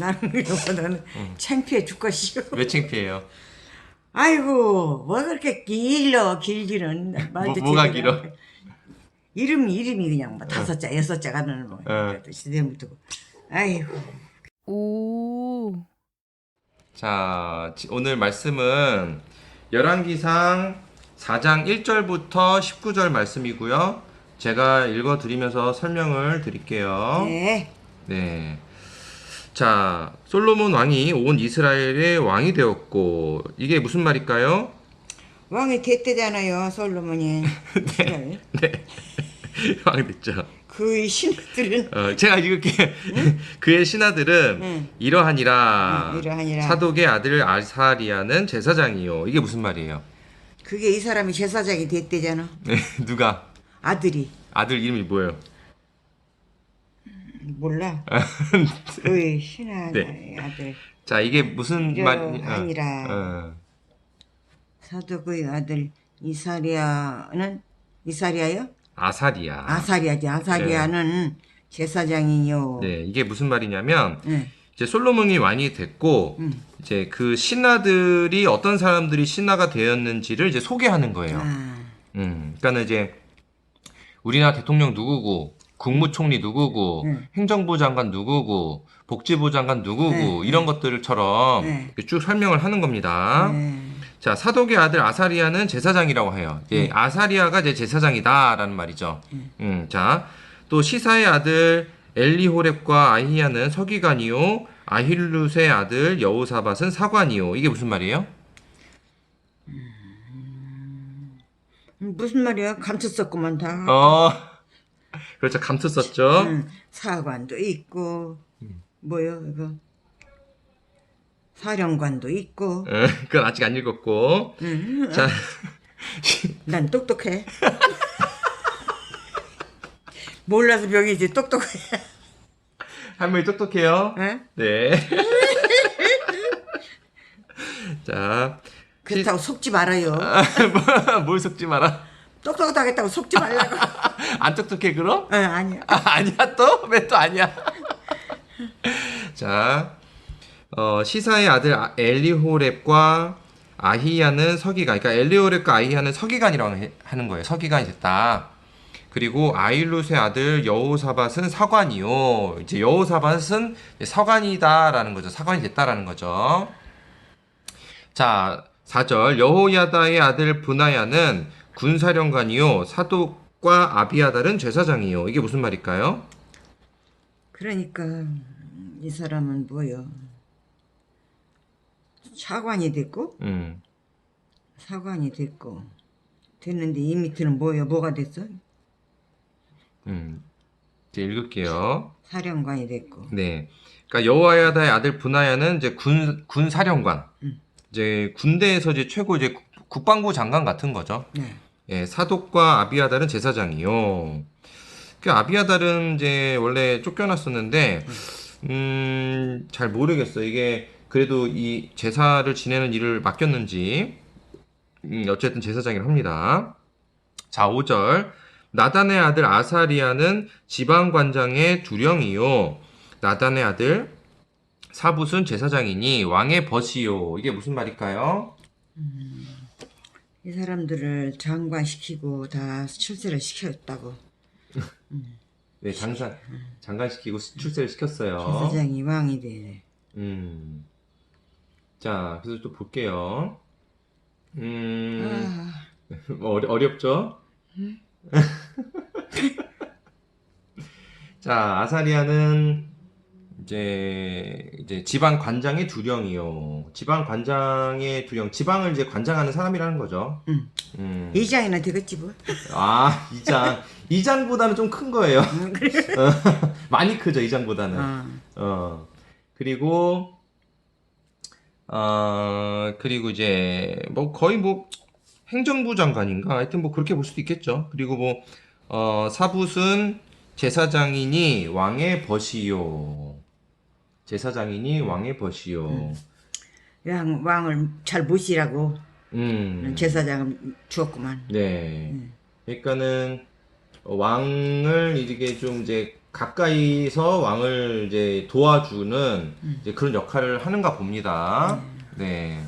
나는 이거보다는 창피해 죽겠시오. 왜 창피해요? 아이고 뭐 그렇게 길러 길기는 말도 뭐- 뭐가 제대로 길어? 안 돼. 이름이 이름이 그냥 뭐 다섯 자 여섯 자 가는 뭐 어. 시대부터 아이고 오. 자, 지- 오늘 말씀은 열왕기상 4장 1절부터 19절 말씀이고요. 제가 읽어 드리면서 설명을 드릴게요. 네 네. 자, 솔로몬 왕이 온 이스라엘의 왕이 되었고 이게 무슨 말일까요? 왕이 됐대잖아요 솔로몬이 네. 왕이 됐죠. 그 신들은 어, 제가 읽을게. 그의 신하들은 응. 이러하니라. 응, 이러하니라. 사독의 아들 아사리아는 제사장이요. 이게 무슨 말이에요? 그게 이 사람이 제사장이 됐대잖아 네, 누가 아들이 아들 이름이 뭐예요? 몰라 그 신하 네. 아들 자, 이게 무슨 말? 이러하니라. 어. 사도의 아들 이사리아는 이사리아요? 아사리아. 아사리아지 아사리아는 제사장이요. 네, 이게 무슨 말이냐면 네. 이제 솔로몬이 왕이 됐고 음. 이제 그 신하들이 어떤 사람들이 신하가 되었는지를 이제 소개하는 거예요. 아, 음, 그러니까는 이제 우리나라 대통령 누구고, 국무총리 누구고, 음. 행정부 장관 누구고, 복지부 장관 누구고 네. 이런 것들처럼 네. 쭉 설명을 하는 겁니다. 네. 자, 사독의 아들 아사리아는 제사장이라고 해요. 예, 아사리아가 이제 제사장이다라는 말이죠. 음, 자, 또 시사의 아들 엘리호렙과 아히야는 서기관이요, 아힐룻의 아들 여우사밧은 사관이요. 이게 무슨 말이에요? 음, 무슨 말이야? 감췄었구만 다. 어, 그렇죠. 감투 썼죠. 응, 사관도 있고 음. 뭐요 이거 사령관도 있고. 어, 그건 아직 안 읽었고. 응, 자, 난 똑똑해. 몰라서 병이지 똑똑해. 할머니 똑똑해요. 응? 네. 자, 그렇다고 속지 말아요. 뭘 속지 마라. 똑똑하다고 속지 말라고. 안 똑똑해 그럼? 응, 아니야. 아, 아니야 또? 왜 또 아니야? 자, 어, 시사의 아들 아- 엘리호렙과 아히야는 서기관, 그러니까 엘리호렙과 아히야는 서기관이라고 해- 하는 거예요. 서기관이 됐다. 그리고 아일룻의 아들 여호사밧은 사관이요. 이제 여호사밧은 서관이다라는 거죠. 사관이 됐다라는 거죠. 자, 4절 여호야다의 아들 분하야는 군사령관이요. 사독 과 아비아달은 제사장이요. 이게 무슨 말일까요? 그러니까 이 사람은 뭐요? 차관이 됐고 음. 사관이 됐고 됐는데 이 밑에는 뭐요? 뭐가 됐어? 음. 이제 읽을게요. 사령관이 됐고 네. 그러니까 여호야다의 아들 분하야는 이제 군 군 사령관. 음. 이제 군대에서 이제 최고 이제 국- 국방부 장관 같은 거죠. 네. 예, 사독과 아비아달은 제사장이요. 그 아비아달은 이제 원래 쫓겨났었는데, 음, 잘 모르겠어. 이게 그래도 이 제사를 지내는 일을 맡겼는지, 음, 어쨌든 제사장이라 합니다. 자, 5절. 나단의 아들 아사리아는 지방 관장의 두령이요. 나단의 아들 사붓은 제사장이니 왕의 벗이요. 이게 무슨 말일까요? 이 사람들을 장관시키고 다 출세를 시켰다고 네, 장관, 장관시키고 출세를 시켰어요. 제사장이 왕이 돼. 음. 자, 그래서 또 볼게요. 음, 아, 어려, 어렵죠? 자, 아사리아는 이제, 이제 지방 관장의 두령이요. 지방 관장의 두령, 지방을 이제 관장하는 사람이라는 거죠. 음. 음. 이장이나 되겠지 뭐. 아, 이장. 이장보다는 좀 큰 거예요. 음, 그래. 어, 많이 크죠, 이장보다는. 아, 어 그리고 어 그리고 이제 뭐 거의 뭐 행정부 장관인가 하여튼 뭐 그렇게 볼 수도 있겠죠. 그리고 뭐 어 사붓은 제사장이니 왕의 벗이요. 제사장이니 왕의 벗이요. 왕, 왕을 잘 모시라고 음. 제사장을 주었구만. 네. 음. 그러니까는 왕을 이렇게 좀 이제 가까이서 왕을 이제 도와주는 이제 그런 역할을 하는가 봅니다. 네.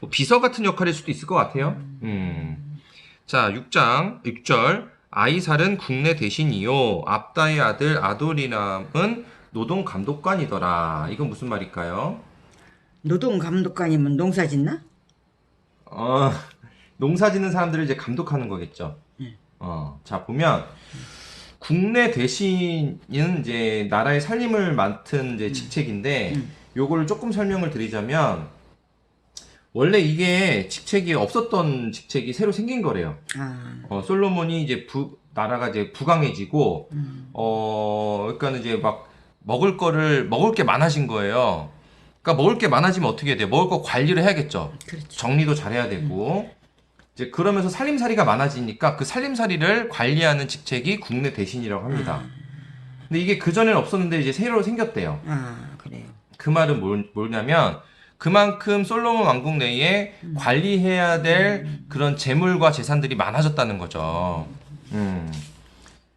뭐 비서 같은 역할일 수도 있을 것 같아요. 음. 자, 6장, 6절. 아이살은 국내 대신이요. 압다의 아들 아도리람은 노동 감독관이더라. 이건 무슨 말일까요? 노동 감독관이면 농사 짓나? 어, 농사 짓는 사람들을 이제 감독하는 거겠죠. 어, 자, 보면, 국내 대신은 이제 나라의 살림을 맡은 이제 직책인데, 요거를 조금 설명을 드리자면, 원래 이게 직책이 없었던 직책이 새로 생긴 거래요. 아, 어, 솔로몬이 이제 부, 나라가 이제 부강해지고, 음. 어, 그러니까는 이제 막 먹을 거를, 먹을 게 많아진 거예요. 그러니까 먹을 게 많아지면 어떻게 해야 돼요? 먹을 거 관리를 해야겠죠. 그렇죠. 정리도 잘해야 되고 이제 그러면서 살림살이가 많아지니까 그 살림살이를 관리하는 직책이 국내 대신이라고 합니다. 근데 이게 그 전에는 없었는데 이제 새로 생겼대요. 아, 그래요. 그 말은 뭘, 뭐냐면 그만큼 솔로몬 왕국 내에 관리해야 될 그런 재물과 재산들이 많아졌다는 거죠. 음.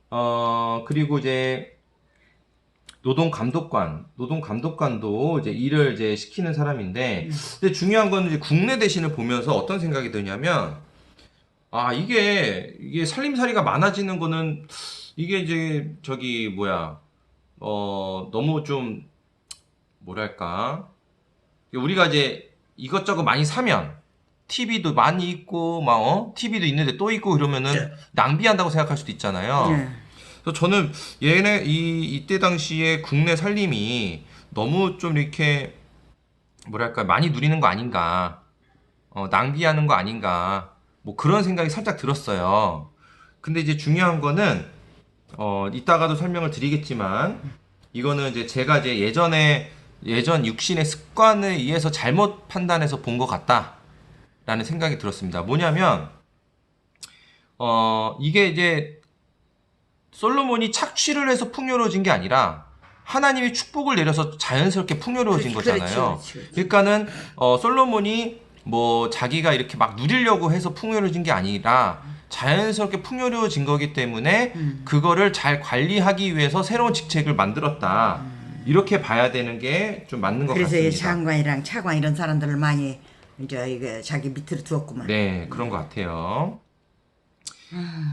어, 그리고 이제 노동 감독관, 노동 감독관도 이제 일을 이제 시키는 사람인데, 근데 중요한 건 이제 국내 대신을 보면서 어떤 생각이 드냐면, 아, 이게, 이게 살림살이가 많아지는 거는, 이게 이제, 저기, 뭐야, 어, 너무 좀, 뭐랄까. 우리가 이제 이것저것 많이 사면, TV도 많이 있고, 막, 어? TV도 있는데 또 있고 이러면은 낭비한다고 생각할 수도 있잖아요. 네. 그래서 저는 얘네 이 이때 당시에 국내 살림이 너무 좀 이렇게 뭐랄까 많이 누리는 거 아닌가 어, 낭비하는 거 아닌가 뭐 그런 생각이 살짝 들었어요. 근데 이제 중요한 거는 어 이따가도 설명을 드리겠지만 이거는 이제 제가 이제 예전에 예전 육신의 습관에 의해서 잘못 판단해서 본 것 같다라는 생각이 들었습니다. 뭐냐면 어 이게 이제 솔로몬이 착취를 해서 풍요로워진 게 아니라 하나님이 축복을 내려서 자연스럽게 풍요로워진 그렇지, 거잖아요. 그렇지, 그렇지. 그러니까는 어, 솔로몬이 뭐 자기가 이렇게 막 누리려고 해서 풍요로워진 게 아니라 자연스럽게 풍요로워진 거기 때문에 음. 그거를 잘 관리하기 위해서 새로운 직책을 만들었다. 이렇게 봐야 되는 게 좀 맞는 것 그래서 이 같습니다. 장관이랑 차관 이런 사람들을 많이 이제 이게 자기 밑으로 두었구만. 네, 그런 것 같아요.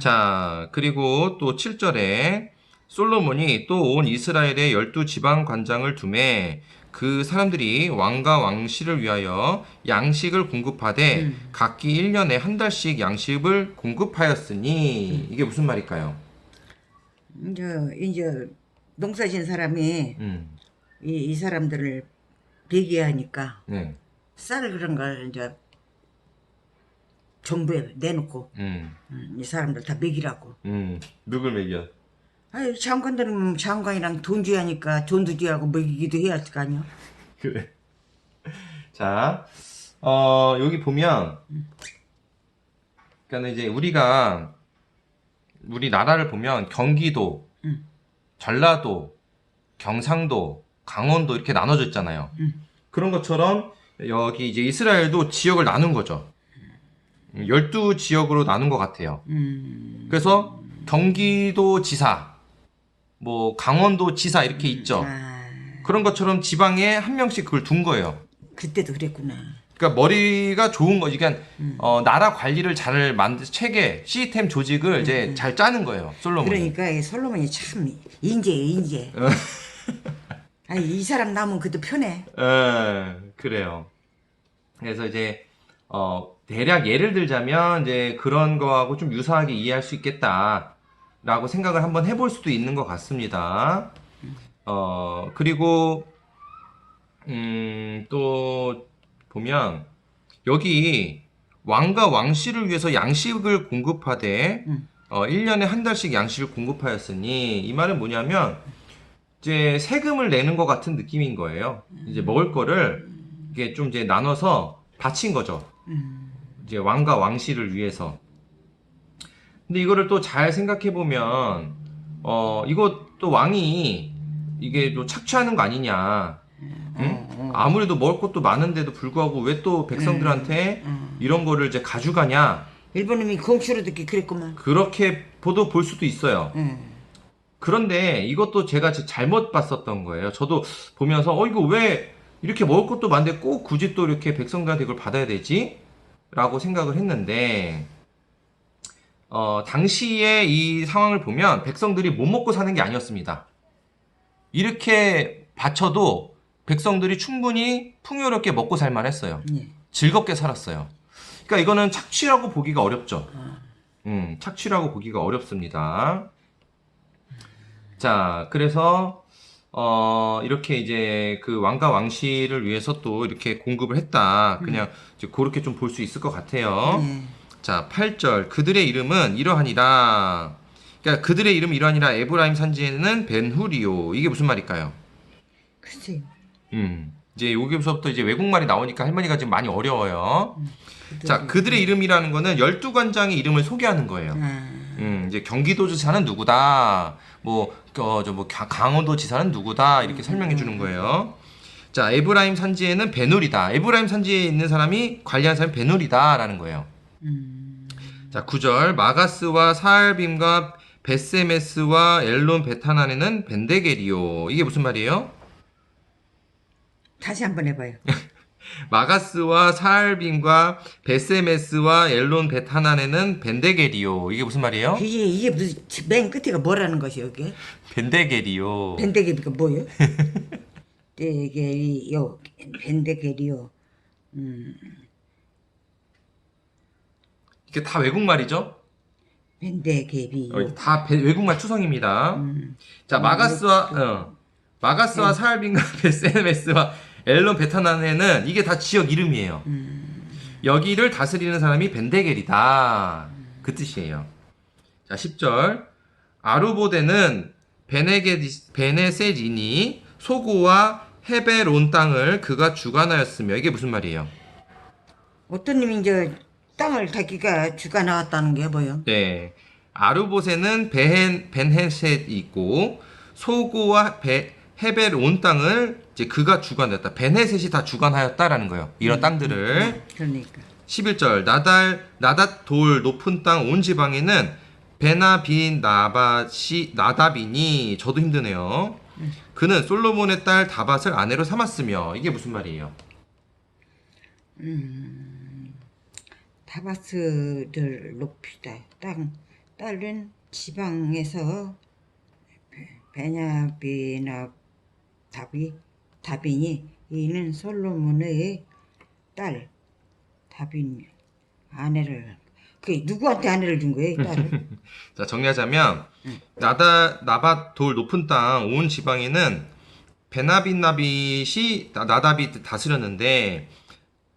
자, 그리고 또 7절에 솔로몬이 또 온 이스라엘의 열두 지방 관장을 두매 그 사람들이 왕과 왕실을 위하여 양식을 공급하되 각기 1년에 한 달씩 양식을 공급하였으니 이게 무슨 말일까요? 이제 이제 농사진 사람이 음. 이, 이 사람들을 배기하니까 네. 쌀 그런 걸 이제 정부에 내놓고 음. 음, 이 사람들 다 먹이라고. 음. 누굴 먹여? 아유 장관들은 장관이랑 돈 줘야 하니까 돈도 줘야 하고 먹이기도 해야 할 거 아니야. 그래. 자, 어, 여기 보면, 그러니까 이제 우리가, 우리 나라를 보면 경기도, 음. 전라도, 경상도, 강원도 이렇게 나눠져 있잖아요. 음. 그런 것처럼 여기 이제 이스라엘도 지역을 나눈 거죠. 12지역으로 나눈 것 같아요. 음. 그래서 경기도 지사, 뭐 강원도 지사 이렇게 있죠. 아, 그런 것처럼 지방에 한 명씩 그걸 둔 거예요. 그때도 그랬구나. 그러니까 머리가 좋은 거지. 그러니까 어, 나라 관리를 잘 만들 체계, 시스템 조직을 이제 잘 짜는 거예요. 솔로몬이. 그러니까 이 솔로몬이 참 인재예요 인재. 아니 이 사람 나면 그도 편해. 예, 그래요. 그래서 이제 어, 대략 예를 들자면 이제 그런 거하고 좀 유사하게 이해할 수 있겠다라고 생각을 한번 해볼 수도 있는 것 같습니다. 어, 그리고 음, 또 보면 여기 왕과 왕실을 위해서 양식을 공급하되 음. 어, 1년에 한 달씩 양식을 공급하였으니 이 말은 뭐냐면 이제 세금을 내는 것 같은 느낌인 거예요. 이제 먹을 거를 이게 좀 이제 나눠서 바친 거죠. 음. 이제 왕과 왕실을 위해서. 근데 이거를 또 잘 생각해 보면 어 이거 또 왕이 이게 또 착취하는 거 아니냐. 응? 아무래도 먹을 것도 많은데도 불구하고 왜 또 백성들한테 이런 거를 이제 가져가냐. 일본 놈이 공추로 듣기 그랬구만. 그렇게 보도 볼 수도 있어요. 응. 그런데 이것도 제가 지- 잘못 봤었던 거예요. 저도 보면서 어 이거 왜 이렇게 먹을 것도 많은데 꼭 굳이 또 이렇게 백성들한테 이걸 받아야 되지? 라고 생각을 했는데 어, 당시에 이 상황을 보면 백성들이 못 먹고 사는 게 아니었습니다. 이렇게 바쳐도 백성들이 충분히 풍요롭게 먹고 살만 했어요. 예. 즐겁게 살았어요. 그러니까 이거는 착취라고 보기가 어렵죠. 음, 착취라고 보기가 어렵습니다. 자, 그래서 어, 이렇게 이제 그 왕과 왕실을 위해서 또 이렇게 공급을 했다. 그냥 이제 그렇게 좀 볼 수 있을 것 같아요. 예. 자, 8절. 그들의 이름은 이러하니라. 그러니까 그들의 이름이 이러하니라 에브라임 산지에는 벤후리오. 이게 무슨 말일까요? 글쎄요. 음. 이제 여기서부터 이제 외국말이 나오니까 할머니가 지금 많이 어려워요. 자, 그들이- 그들의 이름이라는 거는 열두 관장의 이름을 소개하는 거예요. 아, 음, 이제 경기도지사는 누구다. 뭐, 어, 저, 뭐, 가- 강원도 지사는 누구다. 이렇게 설명해 주는 거예요. 자, 에브라임 산지에는 베누리다. 에브라임 산지에 있는 사람이 관리하는 사람이 베누리다라는 거예요. 음, 자, 9절. 마가스와 사알빔과 베세메스와 엘론 베타난에는 벤데게리오. 이게 무슨 말이에요? 다시 한번 해봐요. 마가스와 사알빔과 베세메스와 엘론 베타난에는 벤데게리오. 이게 무슨 말이에요? 이게 이게 무슨 맨 끝에가 뭐라는 것이 여기? 벤데게리오. 벤데게리가 뭐요? 벤데게리요, 벤데게리요. 이게 다 외국말이죠? 벤데게리. 어, 다 배- 외국말 추성입니다. 음. 자, 마가스와 어, 마가스와 사알빈과 베세메스와 엘론 베타난에는 이게 다 지역 이름이에요. 여기를 다스리는 사람이 벤데겔이다. 그 뜻이에요. 자, 10절. 아루보데는 베네게 베네세린이 소고와 헤베론 땅을 그가 주관하였으며 이게 무슨 말이에요? 어떤 놈이 이제 땅을 자기가 주가 나왔다는 게 뭐요? 네. 아르보세는 베헨, 벤헤셋이 있고, 소고와 베, 헤벨 온 땅을 이제 그가 주관했다. 벤헤셋이 다 주관하였다라는 거예요. 이런 땅들을. 그러니까. 11절. 나달, 나닷 돌 높은 땅 온 지방에는 베나빈 나바시, 나다빈이 저도 힘드네요. 그는 솔로몬의 딸 다밧을 아내로 삼았으며, 이게 무슨 말이에요? 다바스를 높이다. 땅 딸은 지방에서 베- 베냐비나 다비 다빈이 이는 솔로몬의 딸 다빈 아내를 그 누구한테 아내를 준 거예요? 이 딸을? 자, 정리하자면 나다 나밧 돌 높은 땅 온 지방에는 베나빈 나빗이 나- 나다빗 다스렸는데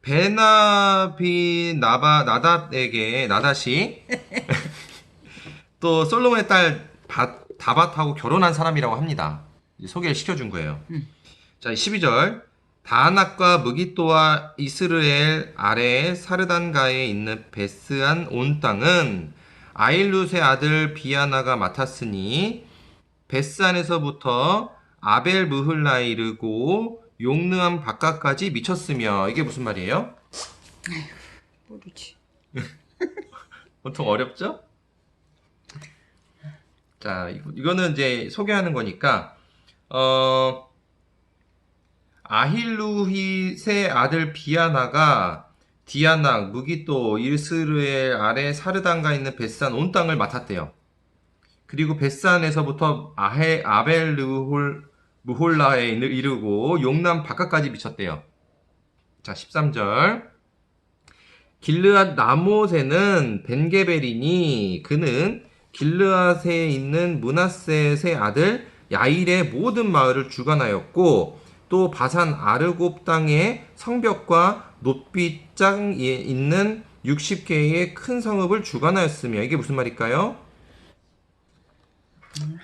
베나빈 나바 나닷에게 나닷이 또 솔로몬의 딸 바- 다밧하고 결혼한 사람이라고 합니다. 소개를 시켜준 거예요. 자, 12절. 다낙과 무기또와 이스르엘 아래 사르단가에 있는 베스안 온 땅은 아일룻의 아들 비아나가 맡았으니 베스안에서부터 아벨 무흘라에 이르고 용능함 바깥까지 미쳤으며 이게 무슨 말이에요? 모르지. 보통 어렵죠? 자, 이거- 이거는 이제 소개하는 거니까, 어, 아힐루히의 아들 비아나가 디아낙, 무기또, 이스르엘 아래 사르단가 있는 베산 온 땅을 맡았대요. 그리고 베산에서부터 아헤, 아벨르홀, 무홀라에 이르고 용남 바깥까지 미쳤대요. 자, 13절. 길르앗 나못에는 벤게벨이니 그는 길르앗에 있는 문하셋의 아들 야일의 모든 마을을 주관하였고 또 바산 아르곱 땅의 성벽과 높이장에 있는 60개의 큰 성읍을 주관하였으며 이게 무슨 말일까요?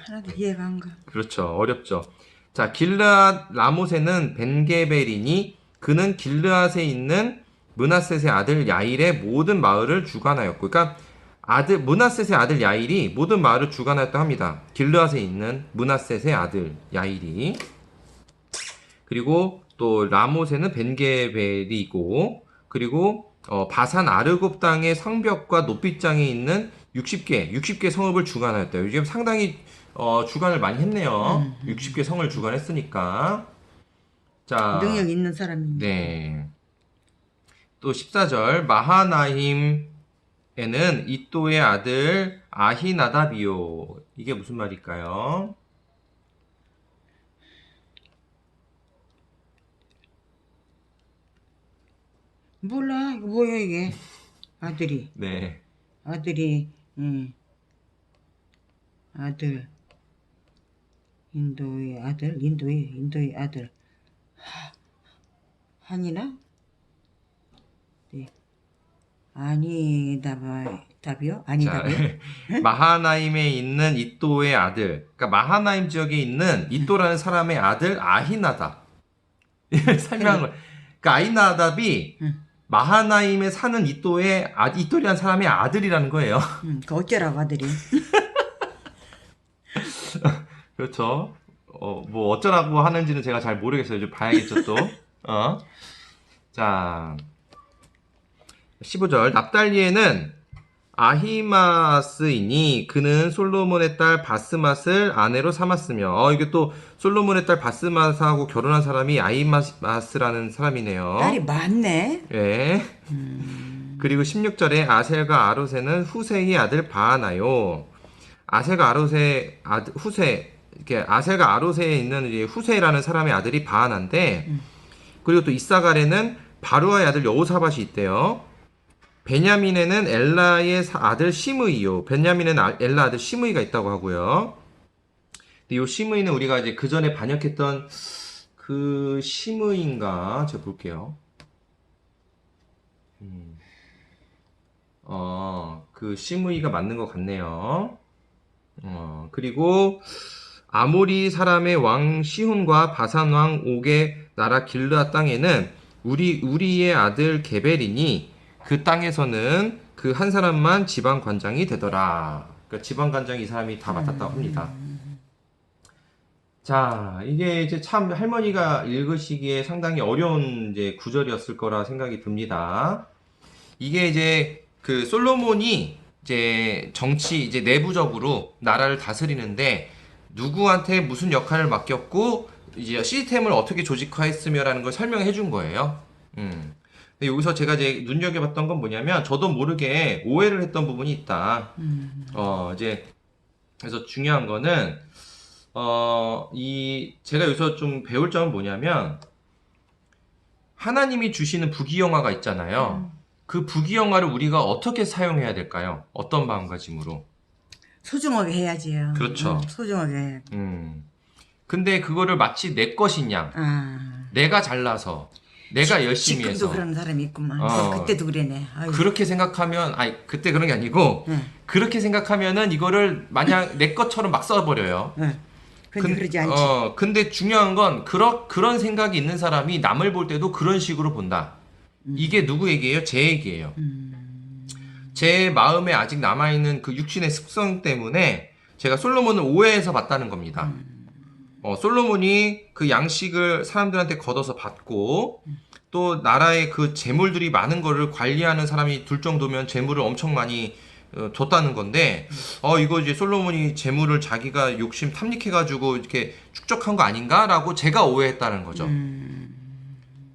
하나도 이해가 안 가. 그렇죠. 어렵죠. 자, 길르앗 라모세는 벤게벨이니 그는 길르앗에 있는 문하셋의 아들 야일의 모든 마을을 주관하였고, 그러니까 아들 문하셋의 아들 야일이 모든 마을을 주관하였다 합니다. 길르앗에 있는 문하셋의 아들 야일이 그리고 또 라모세는 벤게벨이고 그리고 어, 바산 아르곱 땅의 성벽과 높이장에 있는 60개, 60개 성읍을 주관하였대요. 이게 상당히 어, 주관을 많이 했네요. 60개 성을 주관했으니까. 자, 능력 있는 사람입니다. 네. 또 14절 마하나임에는 이또의 아들 아히나답이요. 이게 무슨 말일까요? 몰라. 이거 뭐야 이게? 아들이. 네. 아들이 음. 아들. 인도의 아들? 인도의 인도의 아들. 하, 한이나? 네. 아니 답아 답이요? 아니 자, 답이요? 마하나임에 있는 이또의 아들, 그러니까 마하나임 지역에 있는 이또라는 사람의 아들 아히나답. 설명한 거. 그러니까 아히나답이 응. 마하나임에 사는 이또의 아, 이또라는 사람의 아들이라는 거예요. 음, 그 어쩌라고 아들이 그렇죠. 어, 뭐 어쩌라고 하는지는 제가 잘 모르겠어요. 좀 봐야겠죠, 또. 어. 자. 15절. 납달리에는 아히마스이니 그는 솔로몬의 딸 바스맛을 아내로 삼았으며 어 이게 또 솔로몬의 딸 바스맛하고 결혼한 사람이 아히마스라는 사람이네요. 딸이 많네 예. 그리고 16절에 아셀과 아로세는 후세의 아들 바하나요. 아셀과 아로세 아들 후세 이렇게 아셀과 아로세에 있는 후세라는 사람의 아들이 바하나인데 그리고 또 이사갈에는 바루아의 아들 여호사밧이 있대요. 베냐민에는 엘라의 사- 아들 시므이요. 베냐민에는 아- 엘라 아들 시므이가 있다고 하고요. 근데 이 시므이는 우리가 이제 그 전에 반역했던 그 시므인가 제가 볼게요. 어, 그 시므이가 맞는 것 같네요. 어, 그리고 아모리 사람의 왕 시훈과 바산 왕 옥의 나라 길르아 땅에는 우리 우리의 아들 게벨이니 그 땅에서는 그 한 사람만 지방 관장이 되더라. 그러니까 지방 관장이 이 사람이 다 맡았다고 합니다. 자, 이게 이제 참 할머니가 읽으시기에 상당히 어려운 이제 구절이었을 거라 생각이 듭니다. 이게 이제 그 솔로몬이 이제 정치 이제 내부적으로 나라를 다스리는데 누구한테 무슨 역할을 맡겼고 이제 시스템을 어떻게 조직화했으며라는 걸 설명해 준 거예요. 음. 여기서 제가 이제 눈여겨봤던 건 뭐냐면 저도 모르게 오해를 했던 부분이 있다. 어 이제 그래서 중요한 거는 어 이 제가 여기서 좀 배울 점은 뭐냐면 하나님이 주시는 부귀영화가 있잖아요. 그 부귀영화를 우리가 어떻게 사용해야 될까요? 어떤 마음가짐으로? 소중하게 해야지요 그렇죠. 음, 소중하게 해야 음. 근데 그거를 마치 내 양, 아 내가 잘나서, 내가 열심히 지금도 해서 그런 사람이 있구만 어. 그때도 그래네 아유. 그렇게 생각하면 아니 그때 그런 게 아니고 응. 그렇게 생각하면은 이거를 마냥 내 것처럼 막 써버려요. 응. 근데 근- 그러지 않지 어, 근데 중요한 건 그런 그런 생각이 있는 사람이 남을 볼 때도 그런 식으로 본다. 음. 이게 누구 얘기예요? 제 얘기예요. 제 마음에 아직 남아 있는 그 육신의 습성 때문에 제가 솔로몬을 오해해서 봤다는 겁니다. 어, 솔로몬이 그 양식을 사람들한테 걷어서 받고 또 나라의 그 재물들이 많은 거를 관리하는 사람이 둘 정도면 재물을 엄청 많이 어, 줬다는 건데 어 이거 이제 솔로몬이 재물을 자기가 욕심 탐닉해 가지고 이렇게 축적한 거 아닌가라고 제가 오해했다는 거죠.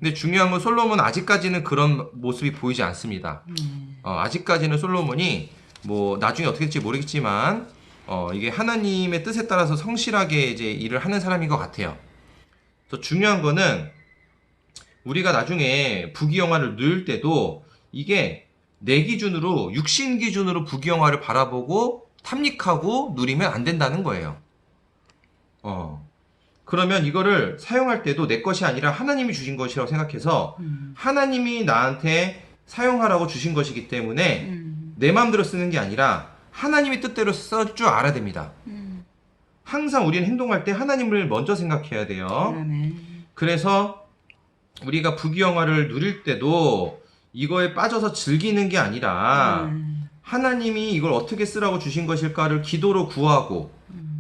근데 중요한 건 솔로몬 아직까지는 그런 모습이 보이지 않습니다. 어, 아직까지는 솔로몬이 뭐 나중에 어떻게 될지 모르겠지만 어, 이게 하나님의 뜻에 따라서 성실하게 이제 일을 하는 사람인 것 같아요. 또 중요한 거는 우리가 나중에 부귀영화를 누릴 때도 이게 내 기준으로 육신 기준으로 부귀영화를 바라보고 탐닉하고 누리면 안 된다는 거예요. 어. 그러면 이거를 사용할 때도 내 것이 아니라 하나님이 주신 것이라고 생각해서 하나님이 나한테 사용하라고 주신 것이기 때문에 내 마음대로 쓰는 게 아니라 하나님의 뜻대로 쓸 줄 알아야 됩니다. 항상 우리는 행동할 때 하나님을 먼저 생각해야 돼요. 아멘. 그래서 우리가 부귀영화를 누릴 때도 이거에 빠져서 즐기는 게 아니라 음. 하나님이 이걸 어떻게 쓰라고 주신 것일까를 기도로 구하고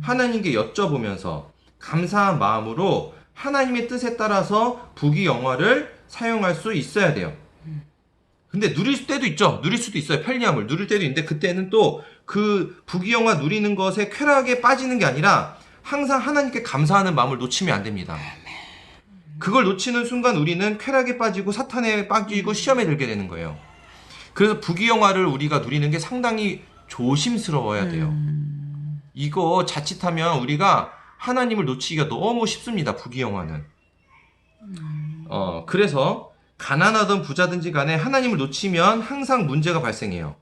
하나님께 여쭤보면서 감사한 마음으로 하나님의 뜻에 따라서 부귀영화를 사용할 수 있어야 돼요. 근데 누릴 때도 있죠. 누릴 수도 있어요. 편리함을 누릴 때도 있는데 그때는 또 그 부귀영화 누리는 것에 쾌락에 빠지는 게 아니라 항상 하나님께 감사하는 마음을 놓치면 안 됩니다. 그걸 놓치는 순간 우리는 쾌락에 빠지고 사탄에 빠지고 시험에 들게 되는 거예요. 그래서 부귀영화를 우리가 누리는 게 상당히 조심스러워야 돼요. 이거 자칫하면 우리가 하나님을 놓치기가 너무 쉽습니다. 부귀영화는. 어, 그래서 가난하든 부자든지 간에 하나님을 놓치면 항상 문제가 발생해요.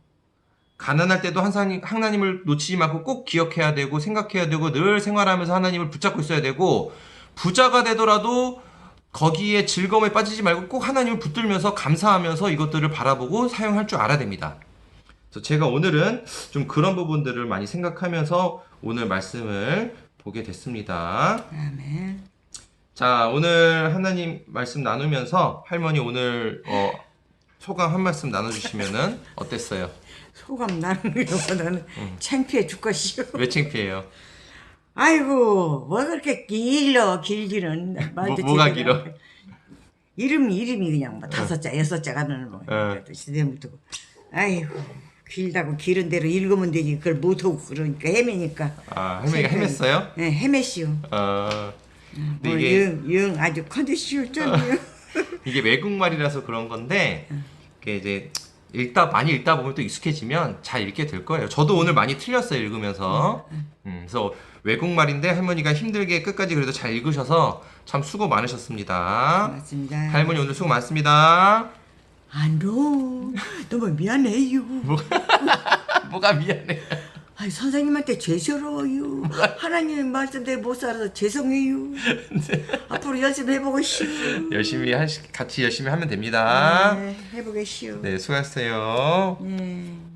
가난할 때도 항상 하나님을 놓치지 말고 꼭 기억해야 되고 생각해야 되고 늘 생활하면서 하나님을 붙잡고 있어야 되고 부자가 되더라도 거기에 즐거움에 빠지지 말고 꼭 하나님을 붙들면서 감사하면서 이것들을 바라보고 사용할 줄 알아야 됩니다. 그래서 제가 오늘은 좀 그런 부분들을 많이 생각하면서 오늘 말씀을 보게 됐습니다. 아멘. 자, 오늘 하나님 말씀 나누면서 할머니 오늘 어, 소감 한 말씀 나눠주시면은 어땠어요? 소감 나는 것보다는 창피해 죽겠시오. 왜 창피해요? 아이고 뭐 그렇게 길러 길기는 말도 뭐- 뭐가 제대로 길어? 안 해. 이름 이름이 그냥 뭐 다섯 자 여섯 자가 는 뭐 어. 시대부터 아이고 길다고 길은 대로 읽으면 되지 그걸 못하고 그러니까 헤매니까 아, 할머니가 헤맸어요? 네 헤매시오 어, 근데 뭐 이게 영, 영 아주 컨디시오 쩌네요 이게 외국말이라서 그런 건데 이게 이제 읽다 많이 읽다 보면 또 익숙해지면 잘 읽게 될 거예요. 저도 오늘 많이 틀렸어요 읽으면서. 음, 그래서 외국말인데 할머니가 힘들게 끝까지 그래도 잘 읽으셔서 참 수고 많으셨습니다. 맞습니다 할머니 오늘 수고 많습니다. 안도 너무 미안해요 뭐가 미안해. 아이 선생님한테 죄스러워요 하나님의 말씀대로 못 살아서 죄송해요 앞으로 열심히 해보겠시오 열심히 하시, 같이 열심히 하면 됩니다. 네, 해보겠시오 네, 수고하셨어요. 네.